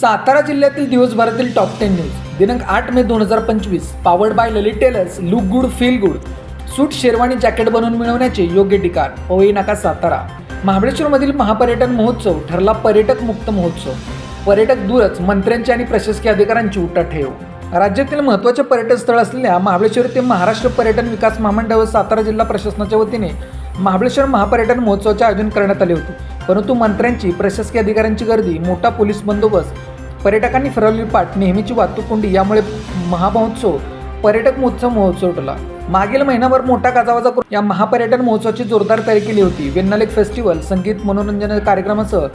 सातारा जिल्ह्यातील दिवसभरातील top ten news दिनांक आठ मे दोन हजार पंचवीस powered by Lalit tailors look good feel good suit sherwani jacket बनवून मिळवण्याचे योग्य ठिकाण. ओई नाका सातारा. महाबळेश्वरमधील महापर्यटन महोत्सव ठरला पर्यटक मुक्त महोत्सव. पर्यटक दूरच मंत्र्यांची आणि प्रशासकीय अधिकाऱ्यांची उठाठेव राज्यातील महत्त्वाचे पर्यटन स्थळ असलेल्या महाबळेश्वर ते महाराष्ट्र पर्यटन विकास महामंडळ व सातारा जिल्हा प्रशासनाच्या वतीने महाबळेश्वर महापर्यटन महोत्सवाचे आयोजन करण्यात आले होते. परंतु मंत्र्यांची प्रशासकीय अधिकाऱ्यांची गर्दी मोठा पोलीस बंदोबस्त पर्यटकांनी फिरवलेली पाठ नेहमीची वाहतूक कोंडी यामुळे महामहोत्सव पर्यटक महोत्सव महोत्सव ठरला मागील महिनाभर मोठा गाजावाजा करून या महापर्यटन महोत्सवाची जोरदार तयारी केली होती. वेन्नालेक फेस्टिवल संगीत मनोरंजन कार्यक्रमासह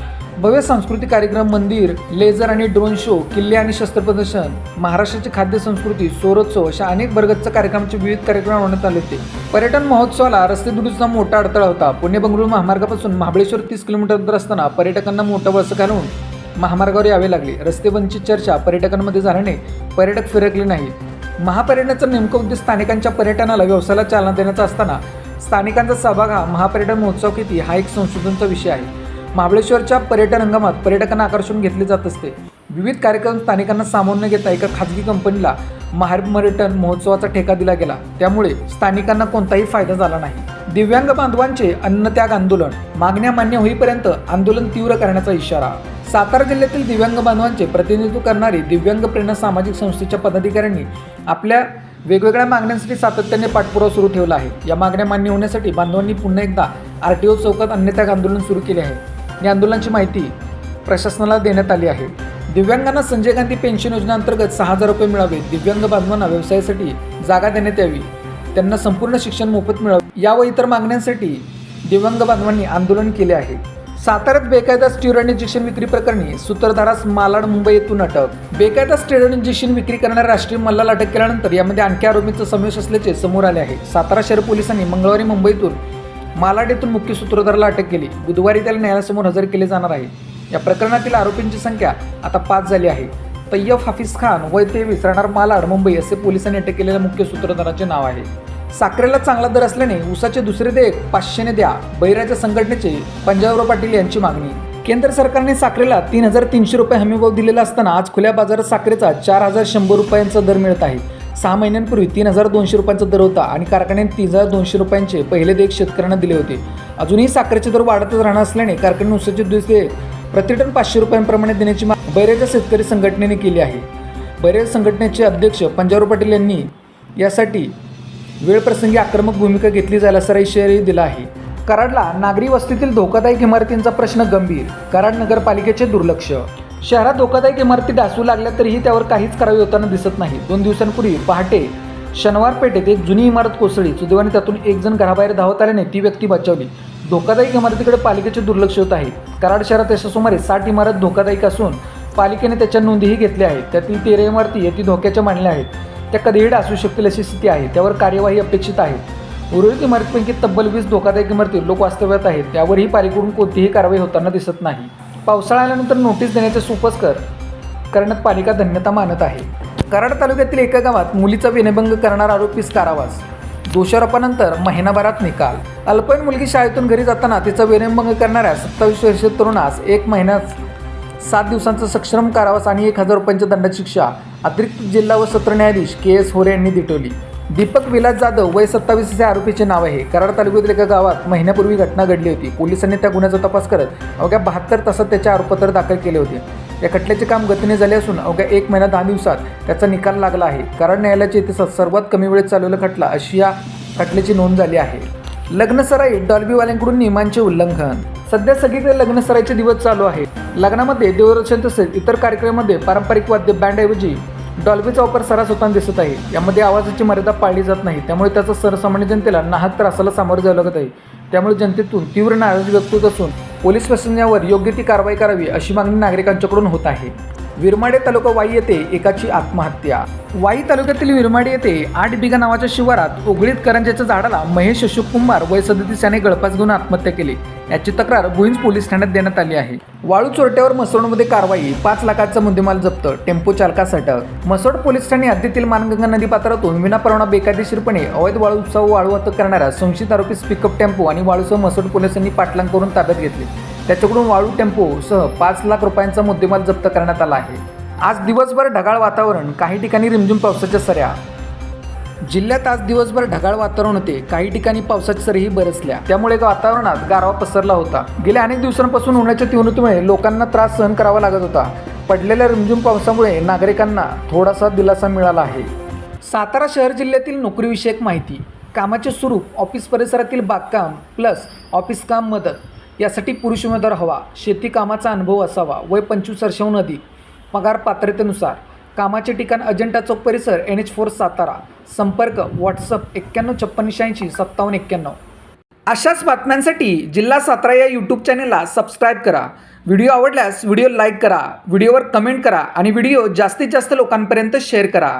भव्य सांस्कृतिक कार्यक्रम मंदिर लेझर आणि ड्रोन शो किल्ले आणि शस्त्र प्रदर्शन महाराष्ट्राची खाद्य संस्कृती सोरोत्सव अशा अनेक बरगतच्या कार्यक्रमाचे विविध कार्यक्रम होण्यात आले होते. पर्यटन महोत्सवाला रस्ते दुरुस्तीचा मोठा अडथळा होता. पुणे बंगळुरू महामार्गापासून महाबळेश्वर तीस किलोमीटर अंतर असताना पर्यटकांना मोठं वळसं घालून महामार्गावर यावे लागले. रस्ते बंदची चर्चा पर्यटकांमध्ये झाल्याने पर्यटक फिरकले नाही. महापर्यटनाचा नेमकं उद्देश स्थानिकांच्या पर्यटनाला व्यवसायाला चालना देण्याचा असताना स्थानिकांचा सहभाग हा महापर्यटन महोत्सव किती हा एक संशोधनचा विषय आहे. महाबळेश्वरच्या पर्यटन हंगामात पर्यटकांना आकर्षण घेतले जात असते. विविध कार्यक्रम स्थानिकांना सामावून न घेता एका खाजगी कंपनीला महापर्यटन महोत्सवाचा ठेका दिला गेला. त्यामुळे स्थानिकांना कोणताही फायदा झाला नाही. दिव्यांग बांधवांचे अन्नत्याग आंदोलन. मागण्या मान्य होईपर्यंत आंदोलन तीव्र करण्याचा इशारा. सातारा जिल्ह्यातील दिव्यांग बांधवांचे प्रतिनिधित्व करणारी दिव्यांग प्रेरणा सामाजिक संस्थेच्या पदाधिकाऱ्यांनी आपल्या वेगवेगळ्या मागण्यांसाठी सातत्याने पाठपुरावा सुरू ठेवला आहे. या मागण्या मान्य होण्यासाठी बांधवांनी पुन्हा एकदा आर टी ओ चौकात अन्नत्याग आंदोलन सुरू केले आहे. या आंदोलनाची माहिती प्रशासनाला देण्यात आली आहे. दिव्यांगांना संजय गांधी पेन्शन योजनेअंतर्गत सहा हजार रुपये मिळावे. दिव्यांग बांधवांना व्यवसायासाठी जागा देण्यात यावी. त्यांना संपूर्ण शिक्षण मोफत मिळव. या व इतर मागण्यांसाठी दिव्यांग बांधवांनी आंदोलन केले आहे. साताऱ्यात बेकायदा स्टिरॉइड इंजेक्शन विक्री प्रकरणी सूत्रधारास मालाड मुंबई येथून अटक. बेकायदा स्टिरॉइड इंजेक्शन विक्री करणाऱ्या राष्ट्रीय मल्लाला अटक केल्यानंतर यामध्ये आणखी आरोपींचा समावेश असल्याचे समोर आले आहे. सातारा शहर पोलिसांनी मंगळवारी मुंबईतून मालाड येथून मुख्य सूत्रधाराला अटक केली. बुधवारी त्याला न्यायालयासमोर हजर केले जाणार आहे. या प्रकरणातील आरोपींची संख्या आता पाच झाली आहे. तय्यफ हाफिज खान वय तेवीस राहणार मालाड मुंबई असे पोलिसांनी अटक केलेल्या मुख्य सूत्रधाराचे नाव आहे. साखरेला चांगला दर असल्याने ऊसाचे दुसरे देयक पाचशेने द्या. बैराच्या संघटनेचे पंजाबराव पाटील यांची मागणी. केंद्र सरकारने साखरेला तीन हजार तीनशे रुपये हमीभाव दिलेला असताना आज खुल्या बाजारात साखरेचा चार हजार शंभर रुपयांचा दर मिळत आहे. सहा महिन्यांपूर्वी तीन हजार दोनशे रुपयांचा दर होता आणि कारखान्याने तीन हजार दोनशे रुपयांचे पहिले देयक शेतकऱ्यांना दिले होते. अजूनही साखरेचे दर वाढतच राहणार असल्याने कारखाने ऊसाचे दुसरे प्रतिटन पाचशे रुपयांप्रमाणे देण्याची माग बैराच्या शेतकरी संघटनेने केली आहे. बैरेज संघटनेचे अध्यक्ष पंजाबराव पाटील यांनी यासाठी वेळप्रसंगी आक्रमक भूमिका घेतली जाईल असा इशाराही दिला आहे. कराडला नागरी वस्तीतील धोकादायक इमारतींचा प्रश्न गंभीर कराड नगरपालिकेचे दुर्लक्ष. शहरात धोकादायक इमारती डासू लागल्या तरीही त्यावर काहीच करावे होताना दिसत नाही. दोन दिवसांपूर्वी पहाटे शनिवार पेठेत एक जुनी इमारत कोसळली. सुदैवाने त्यातून एक जण घराबाहेर धावत आल्याने ती व्यक्ती बचावली. धोकादायक इमारतीकडे पालिकेचे दुर्लक्ष होत आहे. कराड शहरात अशा सुमारे साठ इमारत धोकादायक असून पालिकेने त्याच्या नोंदीही घेतल्या आहेत. त्यातील तेरा इमारती अति धोक्याच्या मांडल्या आहेत. त्या कधीही असू शकतील अशी स्थिती आहे. त्यावर कार्यवाही अपेक्षित आहे. उर्वरित इमारतीपैकी तब्बल वीस धोकादायक इमारती लोक वास्तव्यात आहेत. त्यावरही पालिकेकडून कोणतीही कारवाई होताना दिसत नाही. पावसाळा आल्यानंतर नोटीस देण्याचे कर करण्यात पालिका धन्यता मानत आहे. कराड तालुक्यातील एका गावात मुलीचा विनयभंग करणारा आरोपीस कारावास दोषारोपानंतर महिनाभरात निकाल. अल्पवयीन मुलगी शाळेतून घरी जाताना तिचा विनयभंग करणाऱ्या सत्तावीस वर्षीय तरुणास एक महिन्यात सात दिवसांचा सक्षम कारावास आणि एक हजार रुपयांच्या दंडाची शिक्षा. अतिरिक्त जिल्हा व सत्र न्यायाधीश के एस होरे यांनी दिटवली दीपक विलास जाधव वय सत्तावीस असे आरोपीचे नाव आहे. कराड तालुक्यातील एका गावात महिन्यापूर्वी घटना घडली होती. पोलिसांनी त्या गुन्ह्याचा तपास करत अवघ्या बहात्तर तासात त्याचे आरोपपत्र दाखल केले होते. या खटल्याचे काम गतीने झाले असून अवघ्या एक महिना दहा दिवसात त्याचा निकाल लागला आहे. कराड न्यायालयाच्या इतिहासात सर्वात कमी वेळेत चालवलं खटला अशी या खटल्याची नोंद झाली आहे. लग्नसराई डॉल्बीवाल्यांकडून नियमांचे उल्लंघन सध्या सगळीकडे लग्नसराईचे दिवस चालू आहे. लग्नामध्ये देवदर्शन तसेच इतर कार्यक्रमामध्ये पारंपरिक वाद्य बँडऐवजी डॉल्बीचा वापर सर्रास होताना दिसत आहे. यामध्ये आवाजाची मर्यादा पाळली जात नाही. त्यामुळे त्याचा सर्वसामान्य जनतेला नाहक त्रासाला सामोरे जावं लागत आहे. त्यामुळे जनतेतून तीव्र नाराजी व्यक्त होत असून पोलीस प्रशासनावर योग्य ती कारवाई करावी अशी मागणी नागरिकांच्याकडून होत आहे. विरमाडे तालुका वाई येथे एकाची आत्महत्या. वाई तालुक्यातील विरमाडे येथे आठ बिघा नावाच्या शिवारात उघडीत करंजाच्या झाडाला महेश अशोक कुंभार वय सदतीस याने गळपास घेऊन आत्महत्या केली. याची तक्रार भुईंज पोलीस ठाण्यात देण्यात आली आहे. वाळू चोरट्यावर मसोडमध्ये कारवाई पाच लाखाचा मुद्देमाल जप्त टेम्पो चालकास अटक. मसोड पोलीस ठाणे हद्दीतील मानगंगा नदी पात्रातून विनापरवाना बेकायदेशीरपणे अवैध वाळू उत्सव वाळू वाहतूक करणाऱ्या संशयित आरोपी पिकअप टेम्पो आणि वाळूसह मसोड पोलिसांनी पाठलाग करून ताब्यात घेतले. त्याच्याकडून वाळू टेम्पो सह पाच लाख रुपयांचा मुद्देमाल जप्त करण्यात आला आहे. आज दिवसभर ढगाळ वातावरण काही ठिकाणी रिमझिम पावसाच्या सऱ्या. जिल्ह्यात आज दिवसभर ढगाळ वातावरण होते काही ठिकाणी पावसाच्या सरीही बरसल्या. त्यामुळे वातावरणात गारवा पसरला होता. गेल्या अनेक दिवसांपासून उन्हाच्या तीव्रतेमुळे लोकांना त्रास सहन करावा लागत होता. पडलेल्या रिमझिम पावसामुळे नागरिकांना थोडासा दिलासा मिळाला आहे. सातारा शहर जिल्ह्यातील नोकरीविषयक माहिती. कामाचे स्वरूप ऑफिस परिसरातील बागकाम प्लस ऑफिस काम मदत. यासाठी पुरुष उमेदवार हवा शेती कामाचा अनुभव असावा वय पंचवीस वर्षाहून अधिक. पगार पात्रतेनुसार कामाचे ठिकाण अजंठा चौक परिसर एन एच फोर सातारा. संपर्क व्हॉट्सअप एक्क्याण्णव छप्पन्न शहाऐंशी सत्तावन्न एक्क्याण्णव. अशाच बातम्यांसाठी जिल्हा सातारा या यूट्यूब चॅनेलला सबस्क्राईब करा. व्हिडिओ आवडल्यास व्हिडिओ लाईक करा व्हिडिओवर कमेंट करा आणि व्हिडिओ जास्तीत जास्त लोकांपर्यंत शेअर करा.